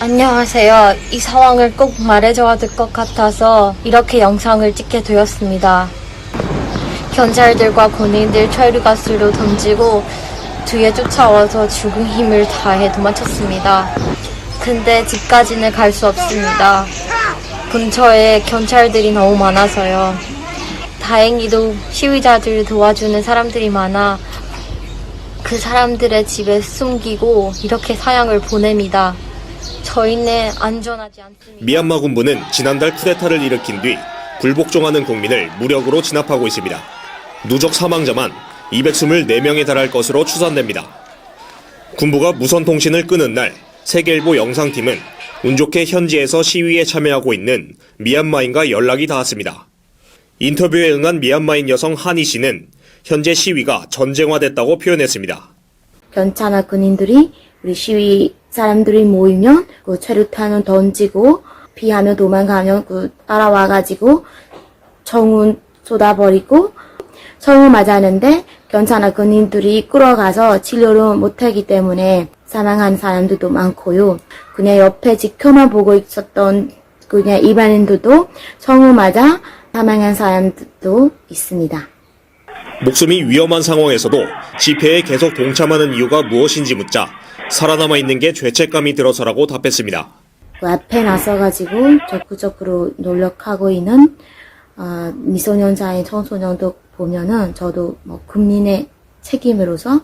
안녕하세요. 이 상황을 꼭 말해줘야 될 것 같아서 이렇게 영상을 찍게 되었습니다. 경찰들과 군인들 철류가스로 던지고 뒤에 쫓아와서 죽은 힘을 다해 도망쳤습니다. 근데 집까지는 갈 수 없습니다. 근처에 경찰들이 너무 많아서요. 다행히도 시위자들을 도와주는 사람들이 많아 그 사람들의 집에 숨기고 이렇게 사양을 보냅니다. 저희는 안전하지 않습니다. 미얀마 군부는 지난달 쿠데타를 일으킨 뒤 불복종하는 국민을 무력으로 진압하고 있습니다. 누적 사망자만 224명에 달할 것으로 추산됩니다. 군부가 무선 통신을 끊은 날 세계일보 영상팀은 운 좋게 현지에서 시위에 참여하고 있는 미얀마인과 연락이 닿았습니다. 인터뷰에 응한 미얀마인 여성 한희 씨는 현재 시위가 전쟁화됐다고 표현했습니다. 괜찮아 군인들이 우리 시위 사람들이 모이면 그 체류탄을 던지고 피하며 도망가면 그 따라와가지고 총은 쏟아버리고 총을 맞았는데 괜찮아 군인들이 끌어가서 치료를 못하기 때문에 사망한 사람들도 많고요. 그냥 옆에 지켜만 보고 있었던 그냥 일반인들도 총을 맞아 사망한 사람들도 있습니다. 목숨이 위험한 상황에서도 집회에 계속 동참하는 이유가 무엇인지 묻자 살아남아 있는 게 죄책감이 들어서라고 답했습니다. 그 앞에 나서가지고 적극적으로 노력하고 있는 어, 미소년자인 청소년도 보면은 저도 뭐 국민의 책임으로서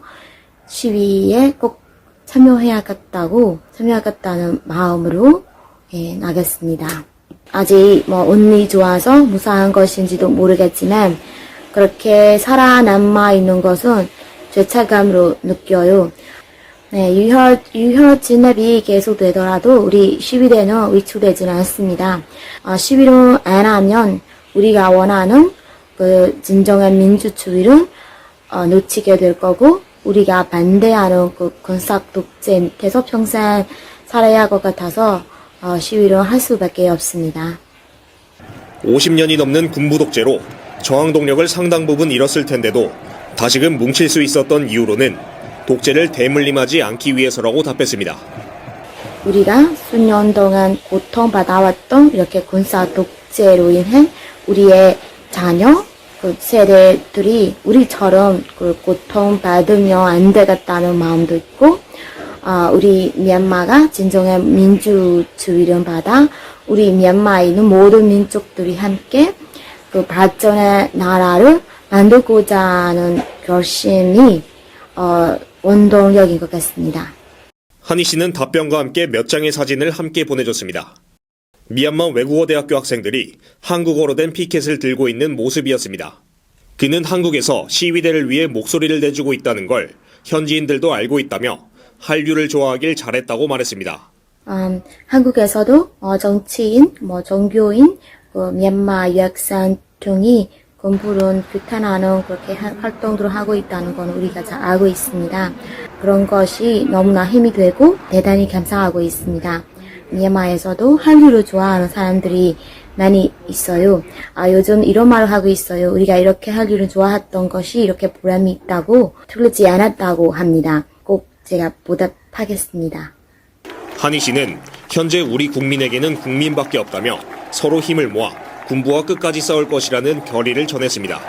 시위에 꼭 참여해야겠다고 참여하겠다는 마음으로 예, 나겠습니다. 아직 뭐 운이 좋아서 무사한 것인지도 모르겠지만 그렇게 살아남아 있는 것은 죄책감으로 느껴요. 네, 유혈, 유혈 진압이 계속되더라도 우리 시위대는 위축되지는 않습니다. 어, 시위를 안 하면 우리가 원하는 그 진정한 민주주의를 어, 놓치게 될 거고 우리가 반대하는 그 군사 독재 밑에서 평생 살아야 할 것 같아서 어, 시위를 할 수밖에 없습니다. 50년이 넘는 군부 독재로 저항 동력을 상당 부분 잃었을 텐데도 다시금 뭉칠 수 있었던 이유로는 독재를 대물림하지 않기 위해서라고 답했습니다. 우리가 수년 동안 고통받아왔던 이렇게 군사 독재로 인해 우리의 자녀, 그 세대들이 우리처럼 그 고통받으며 안 되겠다는 마음도 있고, 아, 우리 미얀마가 진정한 민주주의를 받아 우리 미얀마에 있는 모든 민족들이 함께 그 발전의 나라를 만들고자 하는 결심이 어, 원동력인 것 같습니다. 한희 씨는 답변과 함께 몇 장의 사진을 함께 보내줬습니다. 미얀마 외국어 대학교 학생들이 한국어로 된 피켓을 들고 있는 모습이었습니다. 그는 한국에서 시위대를 위해 목소리를 내주고 있다는 걸 현지인들도 알고 있다며 한류를 좋아하길 잘했다고 말했습니다. 음, 한국에서도 어, 정치인, 뭐 종교인, 그 미얀마 유학생 등이 군부를 규탄하는 그렇게 하- 활동들을 하고 있다는 건 우리가 잘 알고 있습니다. 그런 것이 너무나 힘이 되고 대단히 감사하고 있습니다. 미얀마에서도 한류를 좋아하는 사람들이 많이 있어요. 아, 요즘 이런 말을 하고 있어요. 우리가 이렇게 한류를 좋아했던 것이 이렇게 보람이 있다고, 틀리지 않았다고 합니다. 꼭 제가 보답하겠습니다. 한희 씨는 현재 우리 국민에게는 국민밖에 없다며 서로 힘을 모아 군부와 끝까지 싸울 것이라는 결의를 전했습니다.